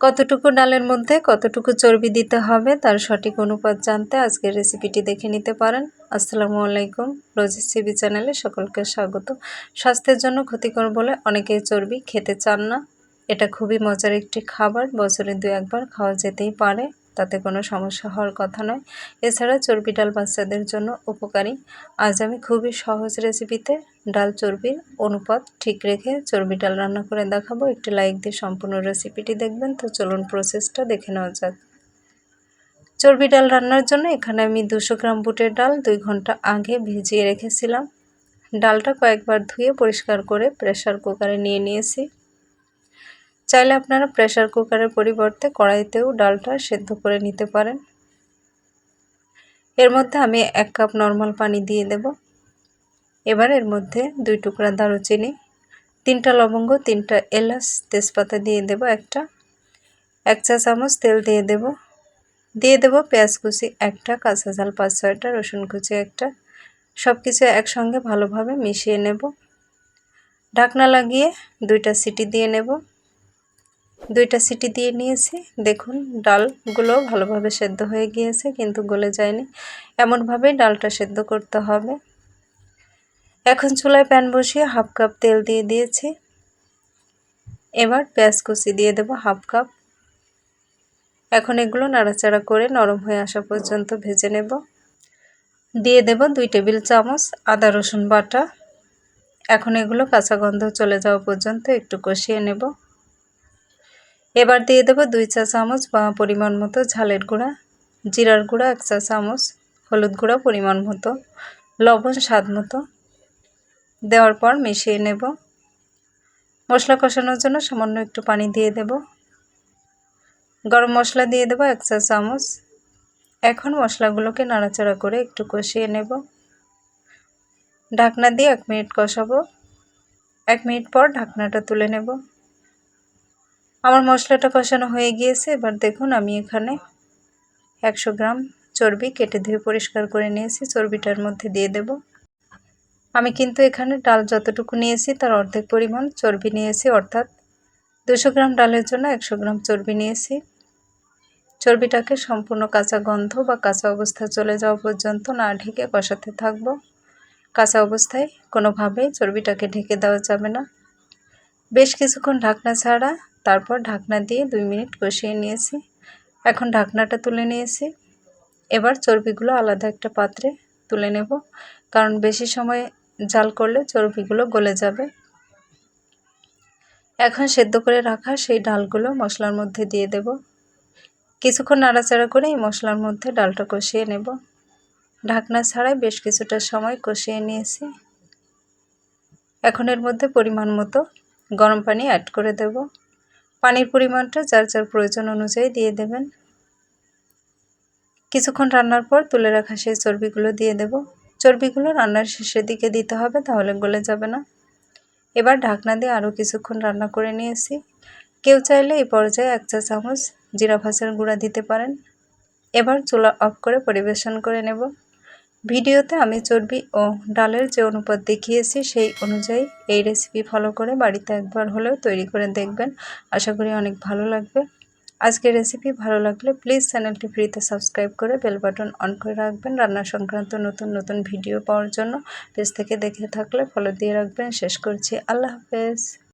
কতটুকু ডালের মধ্যে কতটুকু চর্বি দিতে হবে তার সঠিক অনুপাত জানতে আজকের রেসিপিটি দেখে নিতে পারেন। আসসালামু আলাইকুম, রোজিস সিবি চ্যানেলে সকলকে স্বাগত। স্বাস্থ্যের জন্য ক্ষতিকর বলে অনেকেই চর্বি খেতে চান না। এটা খুবই মজার একটি খাবার, বছরে দু একবার খাওয়া যেতেই পারে। তাতে কোনো সমস্যা হওয়ার কথা নয়। এছাড়া চর্বি ডাল বাচ্চাদের জন্য উপকারী। আজ আমি খুবই সহজ রেসিপিতে ডাল চর্বির অনুপাত ঠিক রেখে চর্বি ডাল রান্না করে দেখাবো। একটি লাইক দিয়ে সম্পূর্ণ রেসিপিটি দেখবেন। তো চলুন প্রসেসটা দেখে নেওয়া যাক। চর্বি ডাল রান্নার জন্য এখানে আমি দুশো গ্রাম বুটের ডাল দুই ঘণ্টা আগে ভিজিয়ে রেখেছিলাম। ডালটা কয়েকবার ধুয়ে পরিষ্কার করে প্রেশার কুকারে নিয়ে নিয়েছি। চাইলে আপনারা প্রেশার কুকারের পরিবর্তে কড়াইতেও ডালটা সেদ্ধ করে নিতে পারেন। এর মধ্যে আমি এক কাপ নর্মাল পানি দিয়ে দেব। এবার এর মধ্যে দুই টুকরা দারুচিনি, তিনটা লবঙ্গ, তিনটা এলাচ তেজপাতা দিয়ে দেব একটা। এক চা চামচ তেল দিয়ে দেব। দিয়ে দেব পেঁয়াজ কুচি একটা, কাঁচা ঝাল পাঁচ ছয়টা, রসুন কুচি একটা। সব কিছু একসঙ্গে ভালোভাবে মিশিয়ে নেব। ঢাকনা লাগিয়ে দুইটা সিটি দিয়ে নেব। দুইটা সিটি দিয়ে নিয়েছি। দেখুন, ডালগুলো ভালোভাবে সেদ্ধ হয়ে গিয়েছে, কিন্তু গলে যায়নি। এমনভাবেই ডালটা সেদ্ধ করতে হবে। এখন চুলায় প্যান বসিয়ে হাফ কাপ তেল দিয়ে দিয়েছি। এবার পেঁয়াজ কুচি দিয়ে দেব হাফ কাপ। এখন এগুলো নাড়াচাড়া করে নরম হয়ে আসা পর্যন্ত ভেজে নেব। দিয়ে দেব দুই টেবিল চামচ আদা রসুন বাটা। এখন এগুলো কাঁচা গন্ধ চলে যাওয়া পর্যন্ত একটু কষিয়ে নেব। এবার দিয়ে দেবো দুই চা চামচ পরিমাণ মতো ঝালের গুঁড়া, জিরার গুঁড়া এক চা চামচ, হলুদ গুঁড়া পরিমাণ মতো, লবণ স্বাদ মতো। দেওয়ার পর মিশিয়ে নেব। মশলা কষানোর জন্য সামান্য একটু পানি দিয়ে দেব। গরম মশলা দিয়ে দেবো এক চা চামচ। এখন মশলাগুলোকে নাড়াচাড়া করে একটু কষিয়ে নেব। ঢাকনা দিয়ে এক মিনিট কষাবো। এক মিনিট পর ঢাকনাটা তুলে নেব। আমার মশলাটা কষানো হয়ে গিয়েছে। এবার দেখুন আমি এখানে একশো গ্রাম চর্বি কেটে ধুয়ে পরিষ্কার করে নিয়েছি। চর্বিটার মধ্যে দিয়ে দেব। আমি কিন্তু এখানে ডাল যতটুকু নিয়েছি তার অর্ধেক পরিমাণ চর্বি নিয়েছি, অর্থাৎ দুশো গ্রাম ডালের জন্য একশো গ্রাম চর্বি নিয়েছি। চর্বিটাকে সম্পূর্ণ কাঁচা গন্ধ বা কাঁচা অবস্থা চলে যাওয়া পর্যন্ত না ঢেকে কষাতে থাকব। কাঁচা অবস্থায় কোনোভাবেই চর্বিটাকে ঢেকে দেওয়া যাবে না। বেশ কিছুক্ষণ ঢাকনা ছাড়া তারপর ঢাকনা দিয়ে দুই মিনিট কষিয়ে নিয়েছি। এখন ঢাকনাটা তুলে নিয়েছি। এবার চর্বিগুলো আলাদা একটা পাত্রে তুলে নেব, কারণ বেশি সময় জাল করলে চর্বিগুলো গলে যাবে। এখন সেদ্ধ করে রাখা সেই ডালগুলো মশলার মধ্যে দিয়ে দেব। কিছুক্ষণ নাড়াচাড়া করে এই মশলার মধ্যে ডালটা কষিয়ে নেব। ঢাকনা ছাড়াই বেশ কিছুটা সময় কষিয়ে নিয়েছি। এখন এর মধ্যে পরিমাণ মতো গরম পানি অ্যাড করে দেব। পানির পরিমাণটা যার যার প্রয়োজন অনুযায়ী দিয়ে দেবেন। কিছুক্ষণ রান্নার পর তুলে রাখা সেই চর্বিগুলো দিয়ে দেব। চর্বিগুলো রান্নার শেষের দিকে দিতে হবে, তাহলে গলে যাবে না। এবার ঢাকনা দিয়ে আরও কিছুক্ষণ রান্না করে নিয়েছি। কেউ চাইলে এই পর্যায়ে এক চা চামচ জিরা ভাজার গুঁড়া দিতে পারেন। এবার চুলা অফ করে পরিবেশন করে নেব। ভিডিওতে আমি চর্বি ও ডালের যে অনুপাত দেখিয়েছি সেই অনুযায়ী এই রেসিপি ফলো করে বাড়িতে একবার হলেও তৈরি করে দেখবেন। আশা করি অনেক ভালো লাগবে। আজকের রেসিপি ভালো লাগলে প্লিজ চ্যানেলটি ফ্রিতে সাবস্ক্রাইব করে বেল বাটন অন করে রাখবেন রান্না সংক্রান্ত নতুন নতুন ভিডিও পাওয়ার জন্য। পেজ থেকে দেখে থাকলে ফলো দিয়ে রাখবেন। শেষ করছি। আল্লাহ হাফেজ।